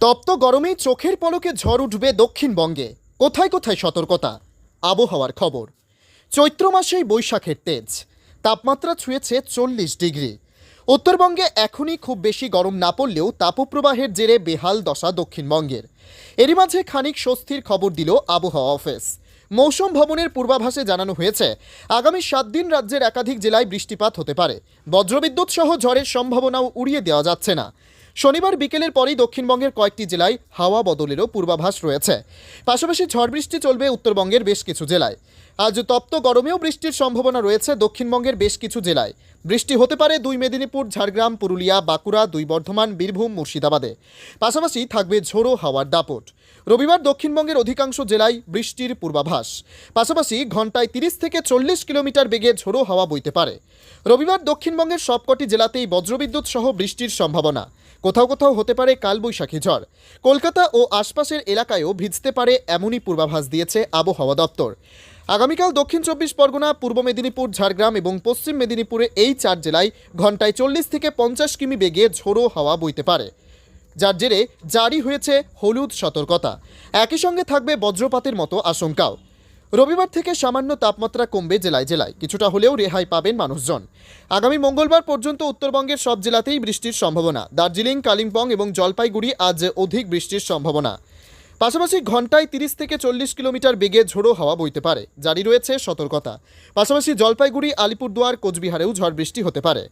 তপ্ত গরমে চোখের পলকে ঝড় উঠবে দক্ষিণবঙ্গে। কোথায় কোথায় সতর্কতা? আবহাওয়ার খবর। চৈত্র মাসেই বৈশাখের তেজ। তাপমাত্রা ছুঁয়েছে চল্লিশ ডিগ্রি। উত্তরবঙ্গে এখনই খুব বেশি গরম না পড়লেও তাপপ্রবাহের জেরে বেহাল দশা দক্ষিণবঙ্গের। এরই মাঝে খানিক স্বস্তির খবর দিল আবহাওয়া অফিস। মৌসুম ভবনের পূর্বাভাসে জানানো হয়েছে, আগামী সাত দিন রাজ্যের একাধিক জেলায় বৃষ্টিপাত হতে পারে। বজ্রবিদ্যুৎ সহ ঝড়ের সম্ভাবনাও উড়িয়ে দেওয়া যাচ্ছে না। শনিবার বিকেলের পরেই দক্ষিণবঙ্গের কয়েকটি জেলায় হাওয়া বদলেরও পূর্বাভাস রয়েছে। পাশাপাশি ঝড় বৃষ্টি চলবে উত্তরবঙ্গের বেশ কিছু জেলায়। আজ তপ্ত গরমেও বৃষ্টির সম্ভাবনা রয়েছে দক্ষিণবঙ্গের বেশ কিছু জেলায়। বৃষ্টি হতে পারে দুই মেদিনীপুর, ঝাড়গ্রাম, পুরুলিয়া, বাঁকুড়া, দুই বর্ধমান, বীরভূম, মুর্শিদাবাদে। পাশাপাশি থাকবে ঝোড়ো হাওয়ার দাপট। রবিবার দক্ষিণবঙ্গের অধিকাংশ জেলায় বৃষ্টির পূর্বাভাস। পাশাপাশি ঘন্টায় তিরিশ থেকে চল্লিশ কিলোমিটার বেগে ঝোড়ো হাওয়া বইতে পারে। রবিবার দক্ষিণবঙ্গের সবকটি জেলাতেই বজ্রবিদ্যুৎ সহ বৃষ্টির সম্ভাবনা। কোথাও কোথাও হতে পারে কালবৈশাখী ঝড়। কলকাতা ও আশপাশের এলাকায়ও ভিজতে পারে এমনই পূর্বাভাস দিয়েছে আবহাওয়া দপ্তর। আগামীকাল দক্ষিণ চব্বিশ পরগনা, পূর্ব মেদিনীপুর, ঝাড়গ্রাম এবং পশ্চিম মেদিনীপুরে এই চার জেলায় ঘন্টায় চল্লিশ থেকে পঞ্চাশ কিমি বেগে ঝোড়ো হাওয়া বইতে পারে। যার জেরে জারি হয়েছে হলুদ সতর্কতা। একই সঙ্গে থাকবে বজ্রপাতের মতো আশঙ্কাও। রবিবার থেকে সামান্য তাপমাত্রা কমবে জেলায় জেলায়। কিছুটা হলেও রেহাই পাবেন মানুষজন। আগামী মঙ্গলবার পর্যন্ত উত্তরবঙ্গের সব জেলাতেই বৃষ্টির সম্ভাবনা। দার্জিলিং, কালিম্পং এবং জলপাইগুড়ি আজ অধিক বৃষ্টির সম্ভাবনা। পাশাপাশি ঘন্টায় তিরিশ থেকে চল্লিশ কিলোমিটার বেগে ঝোড়ো হাওয়া বইতে পারে। জারি রয়েছে সতর্কতা। পাশাপাশি জলপাইগুড়ি, আলিপুরদুয়ার, কোচবিহারেও ঝড় বৃষ্টি হতে পারে।